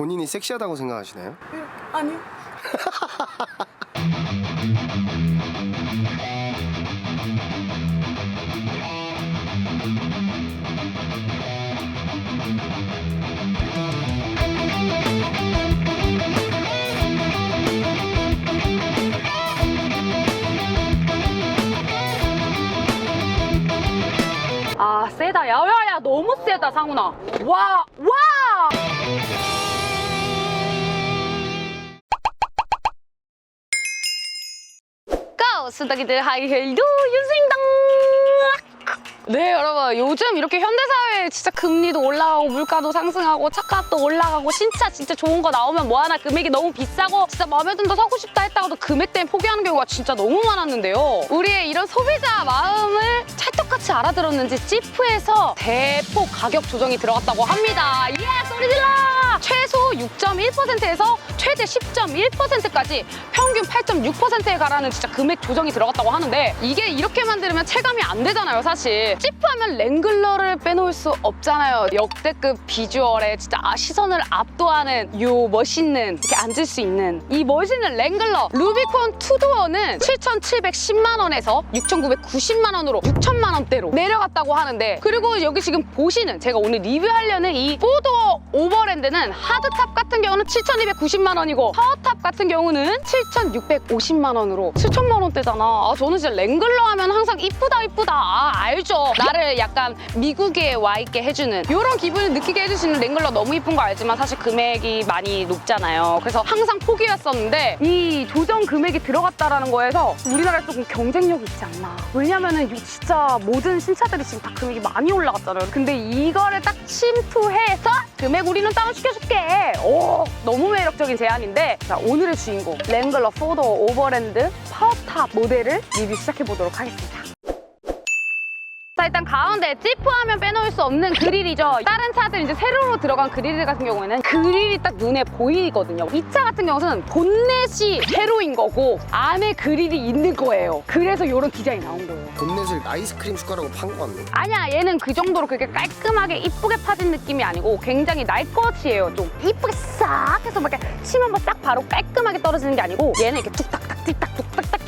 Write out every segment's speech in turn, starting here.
본인이 섹시하다고 생각하시나요? 아니요. 아 세다 야야야 너무 세다 상훈아 와 와! 고! 수덕이들 하이힐도 윤생당! 네 여러분 요즘 이렇게 현대사회에 진짜 금리도 올라가고 물가도 상승하고 차값도 올라가고 진짜 진짜 좋은 거 나오면 뭐 하나 금액이 너무 비싸고 진짜 마음에 든다 사고 싶다 했다가도 금액 때문에 포기하는 경우가 진짜 너무 많았는데요 우리의 이런 소비자 마음을 찰떡같이 알아들었는지 찌프에서 대폭 가격 조정이 들어갔다고 합니다 예 소리 질러 최소 6.1%에서 최대 10.1%까지 평균 8.6%에 가라는 진짜 금액 조정이 들어갔다고 하는데 이게 이렇게 만들면 체감이 안 되잖아요 사실 하면 랭글러를 빼놓을 수 없잖아요 역대급 비주얼에 진짜 아, 시선을 압도하는 요 멋있는 이렇게 앉을 수 있는 이 멋있는 랭글러 루비콘 투도어는 7,710만 원에서 6,990만 원으로 6천만 원대로 내려갔다고 하는데 그리고 여기 지금 보시는 제가 오늘 리뷰하려는 이 포도어 오버랜드는 하드탑 같은 경우는 7,290만 원이고 파워탑 같은 경우는 7,650만 원으로 7천만 원대잖아. 아, 저는 진짜 랭글러 하면 항상 이쁘다 이쁘다. 아, 알죠. 나를 약간 미국에 와 있게 해주는 이런 기분을 느끼게 해주시는 랭글러 너무 이쁜 거 알지만 사실 금액이 많이 높잖아요. 그래서 항상 포기했었는데 이 조정 금액이 들어갔다라는 거에서 우리나라에 조금 경쟁력이 있지 않나. 왜냐면은 이거 진짜 모든 신차들이 지금 다 금액이 많이 올라갔잖아요. 근데 이거를 딱 침투해서 금액 우리는 다운시켜줄게. 오, 너무 매력적인 제안인데 자 오늘의 주인공 랭글러 포더 오버랜드 파워탑 모델을 리뷰 시작해 보도록 하겠습니다. 자 일단 가운데 찌프하면 빼놓을 수 없는 그릴이죠. 다른 차들 이제 세로로 들어간 그릴 같은 경우에는 그릴이 딱 눈에 보이거든요. 이 차 같은 경우는 본넷이 세로인 거고 안에 그릴이 있는 거예요. 그래서 이런 디자인이 나온 거예요. 본넷을 아이스크림 숟가락으로 판 거 같네. 아니야 얘는 그 정도로 그렇게 깔끔하게 이쁘게 파진 느낌이 아니고 굉장히 날것이에요 좀. 이쁘게 싹 해서 막 이렇게 침 한번 싹 바로 깔끔하게 떨어지는 게 아니고 얘는 이렇게 뚝딱딱 틱딱 뚝딱딱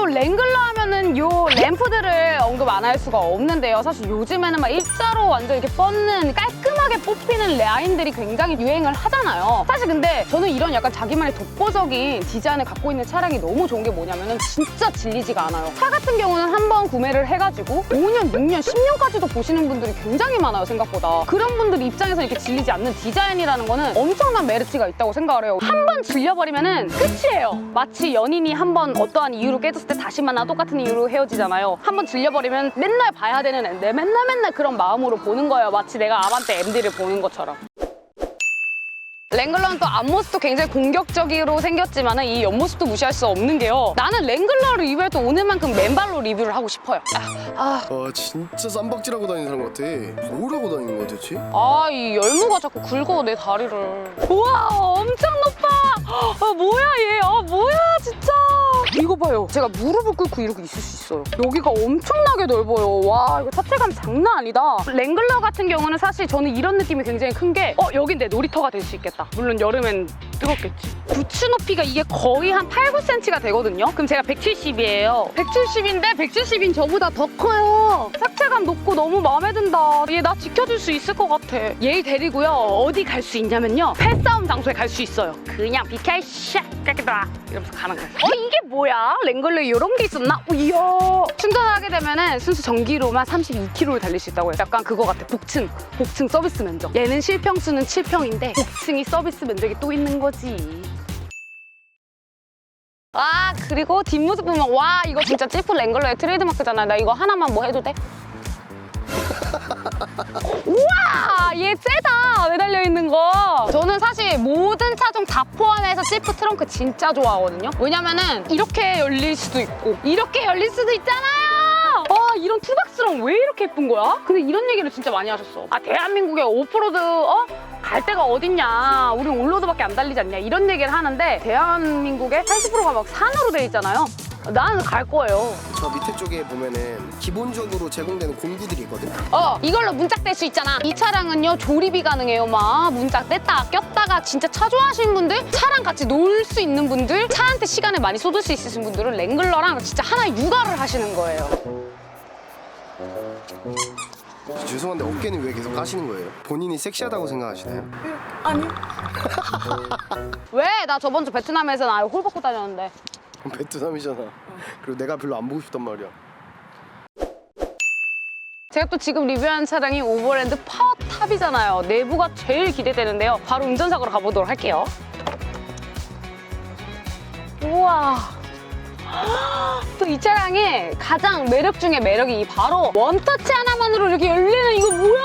또 랭글러 하면은 요 램프들을 언급 안 할 수가 없는데요. 사실 요즘에는 막 일자로 완전 이렇게 뻗는 깔끔 하게 뽑히는 라인들이 굉장히 유행을 하잖아요. 사실 근데 저는 이런 약간 자기만의 독보적인 디자인을 갖고 있는 차량이 너무 좋은 게 뭐냐면은 진짜 질리지가 않아요. 차 같은 경우는 한 번 구매를 해가지고 5년, 6년, 10년까지도 보시는 분들이 굉장히 많아요, 생각보다. 그런 분들 입장에서 이렇게 질리지 않는 디자인이라는 거는 엄청난 메리트가 있다고 생각을 해요. 한 번 질려버리면은 끝이에요. 마치 연인이 한 번 어떠한 이유로 깨졌을 때 다시 만나 똑같은 이유로 헤어지잖아요. 한 번 질려버리면 맨날 봐야 되는 앤데 맨날 맨날 그런 마음으로 보는 거예요. 마치 내가 아반떼 MD 를 보는 것처럼. 랭글러는 또 앞모습도 굉장히 공격적으로 생겼지만 이 옆모습도 무시할 수 없는 게요. 나는 랭글러를 리뷰할 때 오늘만큼 맨발로 리뷰를 하고 싶어요. 아, 아 진짜 쌈박질하고 다니는 사람 같아. 뭘 하고 다니는 거야 대체? 아, 이 열무가 자꾸 긁어 내 다리를. 우와, 엄청 높아. 아, 뭐야 얘? 아, 뭐야 진짜. 이거 봐요. 제가 무릎을 꿇고 이렇게 있을 수 있어요. 여기가 엄청나게 넓어요. 와, 이거 차체감 장난 아니다. 랭글러 같은 경우는 사실 저는 이런 느낌이 굉장히 큰 게, 어, 여긴 내 놀이터가 될 수 있겠다. 물론 여름엔 뜨겁겠지. 부츠 높이가 이게 거의 한 8, 9cm가 되거든요. 그럼 제가 170이에요. 170인데 170인 저보다 더 커요. 착체감 높고 너무 마음에 든다. 얘 나 지켜줄 수 있을 것 같아. 얘 데리고요. 어디 갈 수 있냐면요. 패싸움 장소에 갈 수 있어요. 그냥 비켜 샥 깨끗다 이러면서 가는 거예요. 어 이게 뭐야? 랭글러에 이런 게 있었나? 어, 이야. 충전하게 되면은 순수 전기로만 32km를 달릴 수 있다고 해요. 약간 그거 같아. 복층. 복층 서비스 면적. 얘는 실평수는 7평인데 복층이 서비스 면적이 또 있는 거 지. 아 그리고 뒷모습 보면 와 이거 진짜 찌프 랭글러의 트레이드마크잖아 나 이거 하나만 뭐 해도 돼? 우와 얘 세다 매달려 있는 거 저는 사실 모든 차종 다 포함해서 찌프 트렁크 진짜 좋아하거든요 왜냐면은 이렇게 열릴 수도 있고 이렇게 열릴 수도 있잖아요 와 이런 투박스랑 왜 이렇게 예쁜 거야? 근데 이런 얘기를 진짜 많이 하셨어 아 대한민국의 오프로드 어? 갈 데가 어딨냐. 우리 올로드밖에 안 달리지 않냐. 이런 얘기를 하는데 대한민국의 80%가 막 산으로 돼 있잖아요. 나는 갈 거예요. 저 밑에 쪽에 보면은 기본적으로 제공되는 공구들이 있거든. 어 이걸로 문짝 뗄 수 있잖아. 이 차량은요 조립이 가능해요 막 문짝 뗐다 꼈다가 진짜 차 좋아하시는 분들 차랑 같이 놀 수 있는 분들 차한테 시간을 많이 쏟을 수 있으신 분들은 랭글러랑 진짜 하나 육아를 하시는 거예요 죄송한데 어깨는 왜 계속 까시는 거예요? 본인이 섹시하다고 생각하시나요? 왜? 나 저번 주 베트남에서 나 홀 벗고 다녔는데 그럼 베트남이잖아. 그리고 내가 별로 안 보고 싶단 말이야. 제가 또 지금 리뷰하는 차량이 오버랜드 파워탑이잖아요 내부가 제일 기대되는데요 바로 운전석으로 가보도록 할게요 우와 또 이 차량의 가장 매력 중에 매력이 이 바로 원터치 하나만으로 이렇게 열리는 이거 뭐야?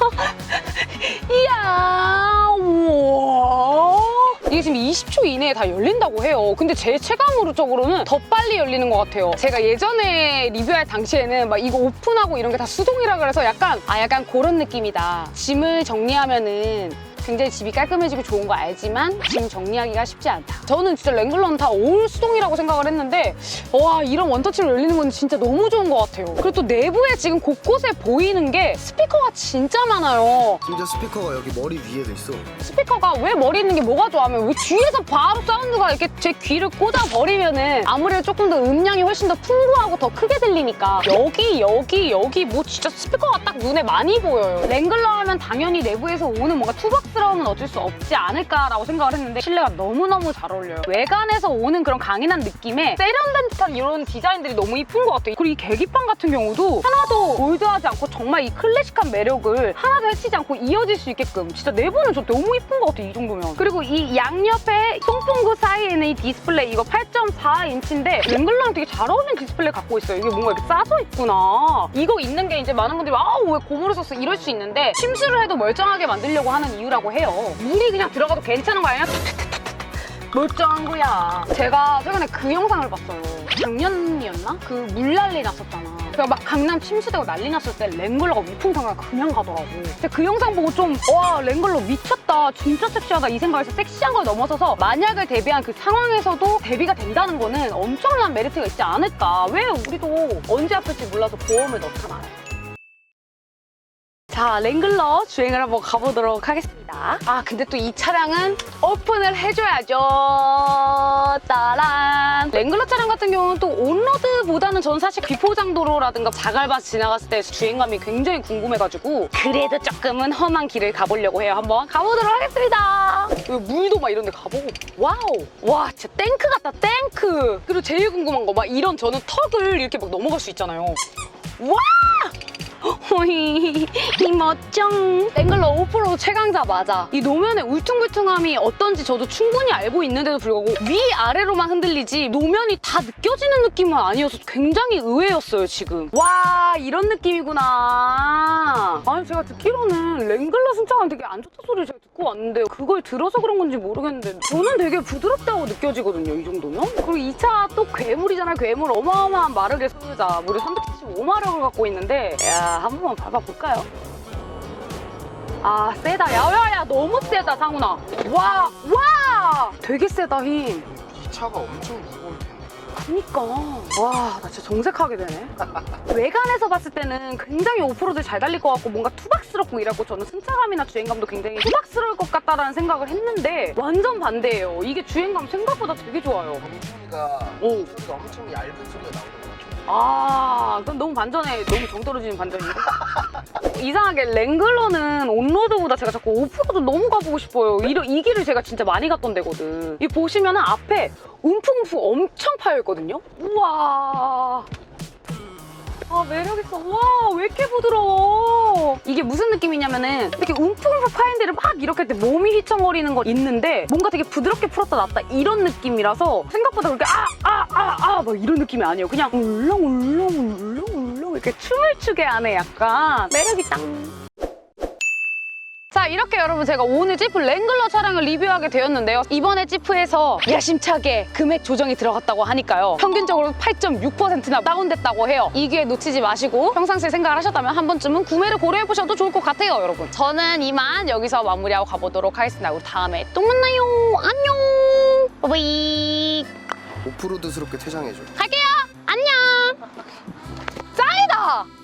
이야 우와. 이게 지금 20초 이내에 다 열린다고 해요. 근데 제 체감으로적으로는 더 빨리 열리는 것 같아요. 제가 예전에 리뷰할 당시에는 막 이거 오픈하고 이런 게 다 수동이라 그래서 약간 아 약간 그런 느낌이다. 짐을 정리하면은 굉장히 집이 깔끔해지고 좋은 거 알지만 짐 정리하기가 쉽지 않다. 저는 진짜 랭글러는 다 올 수동이라고 생각을 했는데 와 이런 원터치로 열리는 건 진짜 너무 좋은 것 같아요. 그리고 또 내부에 지금 곳곳에 보이는 게 스피커가 진짜 많아요. 심지어 스피커가 여기 머리 위에도 있어. 스피커가 왜 머리 있는 게 뭐가 좋아하면 왜 뒤에서 바로 사운드가 이렇게 제 귀를 꽂아 버리면은 아무래도 조금 더 음량이 훨씬 더 풍부하고 더 크게 들리니까 여기 여기 여기 뭐 진짜 스피커가 딱 눈에 많이 보여요 랭글러 하면 당연히 내부에서 오는 뭔가 투박스 러움은 어쩔 수 없지 않을까라고 생각을 했는데 실내가 너무너무 잘 어울려요. 외관에서 오는 그런 강인한 느낌에 세련된 듯한 이런 디자인들이 너무 이쁜 것 같아요. 그리고 이 계기판 같은 경우도 하나도 올드하지 않고 정말 이 클래식한 매력을 하나도 해치지 않고 이어질 수 있게끔 진짜 내부는 저 너무 이쁜 것 같아 이 정도면. 그리고 이 양옆에 송풍구 사이에 는 이 디스플레이 이거 8.4인치인데 랭글러랑 되게 잘 어울리는 디스플레이 갖고 있어요. 이게 뭔가 이렇게 싸져 있구나. 이거 있는 게 이제 많은 분들이 아우 왜 고무를 썼어? 이럴 수 있는데 침수를 해도 멀쩡하게 만들려고 하는 이유라고 해요 물이 그냥 들어가도 괜찮은 거 아니야? 멀쩡한 거야. 제가 최근에 그 영상을 봤어요. 작년이었나? 그 물 난리 났었잖아. 그래서 막 강남 침수되고 난리 났을 때 랭글러가 위풍상가 그냥 가더라고. 근데 그 영상 보고 좀, 와, 랭글러 미쳤다. 진짜 섹시하다. 이 생각에서 섹시한 걸 넘어서서 만약을 대비한 그 상황에서도 대비가 된다는 거는 엄청난 메리트가 있지 않을까. 왜 우리도 언제 아플지 몰라서 보험을 넣잖아요. 자, 랭글러 주행을 한번 가보도록 하겠습니다. 아, 근데 또 이 차량은 오픈을 해줘야죠. 따란. 랭글러 차량 같은 경우는 또 온로드보다는 전 사실 비포장도로라든가 자갈밭 지나갔을 때 주행감이 굉장히 궁금해가지고 그래도 조금은 험한 길을 가보려고 해요. 한번 가보도록 하겠습니다. 물도 막 이런 데 가보고. 와우. 와, 진짜 탱크 같다, 탱크. 그리고 제일 궁금한 거 막 이런 저는 턱을 이렇게 막 넘어갈 수 있잖아요. 와! 호이 이 멋쩡 랭글러 오프로드 최강자 맞아. 이 노면의 울퉁불퉁함이 어떤지 저도 충분히 알고 있는데도 불구하고 위아래로만 흔들리지 노면이 다 느껴지는 느낌은 아니어서 굉장히 의외였어요 지금. 와 이런 느낌이구나. 아니 제가 듣기로는 랭글러 승차감 되게 안 좋다 소리를 제가 듣고 왔는데 그걸 들어서 그런 건지 모르겠는데 저는 되게 부드럽다고 느껴지거든요 이 정도면. 그리고 이 차 또 괴물이잖아요 괴물. 어마어마한 마력의 소유자. 무려 375마력을 갖고 있는데 야한 번만 밟아볼까요? 아 세다. 야 야 야 너무 세다 상훈아. 와 와! 되게 세다 힘. 이 차가 엄청 무거울 텐데. 그니까. 와 나 진짜 정색하게 되네. 외관에서 봤을 때는 굉장히 오프로드 잘 달릴 것 같고 뭔가 투박스럽고 이랬고 저는 승차감이나 주행감도 굉장히 투박스러울 것 같다라는 생각을 했는데 완전 반대예요. 이게 주행감 생각보다 되게 좋아요. 오. 소리가 엄청 얇은 소리가 같 아. 아, 그럼 너무 반전에 너무 정 떨어지는 반전인데? 이상하게 랭글러는 온로드보다 제가 자꾸 오프로드 너무 가보고 싶어요. 이, 이 길을 제가 진짜 많이 갔던 데거든. 이 보시면은 앞에 움푹움푹 엄청 파여있거든요? 우와. 아, 매력있어. 와, 왜 이렇게 부드러워. 이게 무슨 느낌이냐면은 이렇게 움푹움푹 파인 데를 막 이렇게 할때 몸이 휘청거리는 거 있는데 뭔가 되게 부드럽게 풀었다 놨다 이런 느낌이라서 생각보다 그렇게 아, 아, 아, 아, 막 이런 느낌이 아니에요. 그냥 울렁울렁, 울렁울렁 이렇게 춤을 추게 하네, 약간. 매력있다. 자 이렇게 여러분 제가 오늘 지프 랭글러 차량을 리뷰하게 되었는데요. 이번에 지프에서 야심차게 금액 조정이 들어갔다고 하니까요. 평균적으로 8.6%나 다운됐다고 해요. 이 기회 놓치지 마시고 평상시에 생각을 하셨다면 한 번쯤은 구매를 고려해보셔도 좋을 것 같아요 여러분. 저는 이만 여기서 마무리하고 가보도록 하겠습니다. 우리 다음에 또 만나요. 안녕. 빠바이. 오프로드스럽게 퇴장해줘. 갈게요. 안녕. 짱이다.